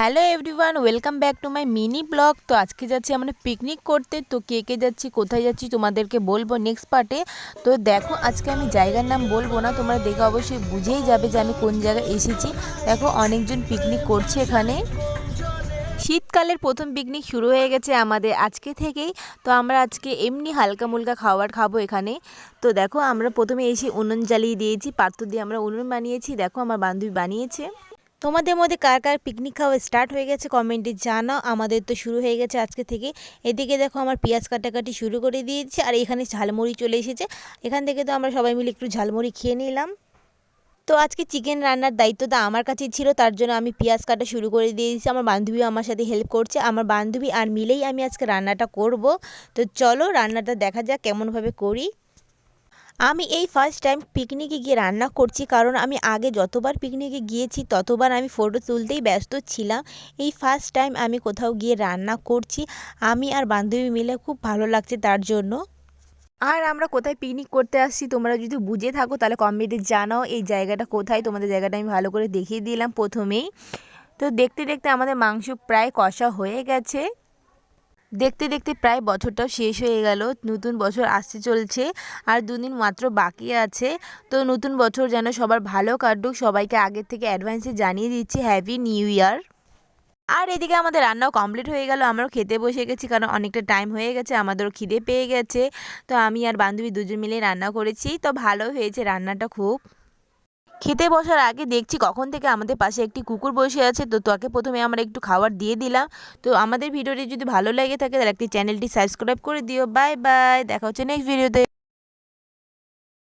Hello everyone, welcome back to my mini blog. তো আজকে যাচ্ছি আমরা পিকনিক করতে। তো কে কে যাচ্ছি, কোথায় যাচ্ছি তোমাদেরকে বলব নেক্সট পার্টে তো দেখো, আজকে আমি জায়গার নাম বলব না, তোমরা দেখে অবশ্যই বুঝেই যাবে যে আমি কোন জায়গায় এসেছি। দেখো, অনেকজন পিকনিক করছে এখানে। শীতকালের প্রথম পিকনিক শুরু হয়ে গেছে আমাদের আজকে থেকেই। তো আমরা আজকে এমনি হালকা মুলকা খাবার খাব এখানে। তো দেখো, আমরা প্রথমে এসে উনুন জ্বালিয়ে দিয়েছি, পাত্র দিয়ে আমরা উনুন বানিয়েছি। দেখো, আমার বান্ধবী বানিয়েছে। তোমাদের মধ্যে কার কার পিকনিক খাওয়া স্টার্ট হয়ে গেছে কমেন্টে জানাও। আমাদের তো শুরু হয়ে গেছে আজকে থেকে। এদিকে দেখো আমার পেঁয়াজ কাটাকাটি শুরু করে দিয়েছি আর এখানে ঝালমুড়ি চলে এসেছে। এখান থেকে তো আমরা সবাই মিলে একটু ঝালমুড়ি খেয়ে নিলাম। তো আজকে চিকেন রান্নার দায়িত্বটা আমার কাছেই ছিল, তার জন্য আমি পেঁয়াজ কাটা শুরু করে দিয়েছি। আমার বান্ধবীও আমার সাথে হেল্প করছে, আমার বান্ধবী আর মিলেই আমি আজকে রান্নাটা করব। তো চলো রান্নাটা দেখা যাক কেমনভাবে করি। আমি এই ফার্স্ট টাইম পিকনিকে গিয়ে রান্না করছি, কারণ আমি আগে যতবার পিকনিকে গিয়েছি, ততবার আমি ফটো তুলতেই ব্যস্ত ছিলাম। এই ফার্স্ট টাইম আমি কোথাও গিয়ে রান্না করছি, আমি আর বান্ধবী মিলে খুব ভালো লাগছে তার জন্য। আর আমরা কোথায় পিকনিক করতে আসছি, তোমরা যদি বুঝে থাকো, তাহলে কমেন্টে জানাও এই জায়গাটা কোথায়, তোমাদের জায়গাটা আমি ভালো করে দেখিয়ে দিলাম প্রথমেই। তো দেখতে দেখতে আমাদের মাংস প্রায় কষা হয়ে গেছে। দেখতে দেখতে প্রায় বছরটাও শেষ হয়ে গেল, নতুন বছর আসতে চলছে আর দুদিন মাত্র বাকি আছে। তো নতুন বছর যেন সবার ভালো কাটুক, সবাইকে আগের থেকে অ্যাডভান্সে জানিয়ে দিচ্ছি হ্যাপি নিউ ইয়ার আর এদিকে আমাদের রান্নাও কমপ্লিট হয়ে গেল, আমরাও খেতে বসে গেছি কারণ অনেকটা টাইম হয়ে গেছে, আমাদেরও খিদে পেয়ে গেছে। তো আমি আর বান্ধবী দুজন মিলে রান্না করেছি, তো ভালো হয়েছে রান্নাটা খুব। খেতে বসার আগে দেখছি কখন থেকে আমাদের পাশে একটি কুকুর বসে আছে। তো তাকে প্রথমে আমরা একটু খাবার দিয়ে দিলাম। তো আমাদের ভিডিওটি যদি ভালো লেগে থাকে তাহলে একটি চ্যানেলটি সাবস্ক্রাইব করে দিও। Bye bye. দেখা হচ্ছে নেক্সট ভিডিওতে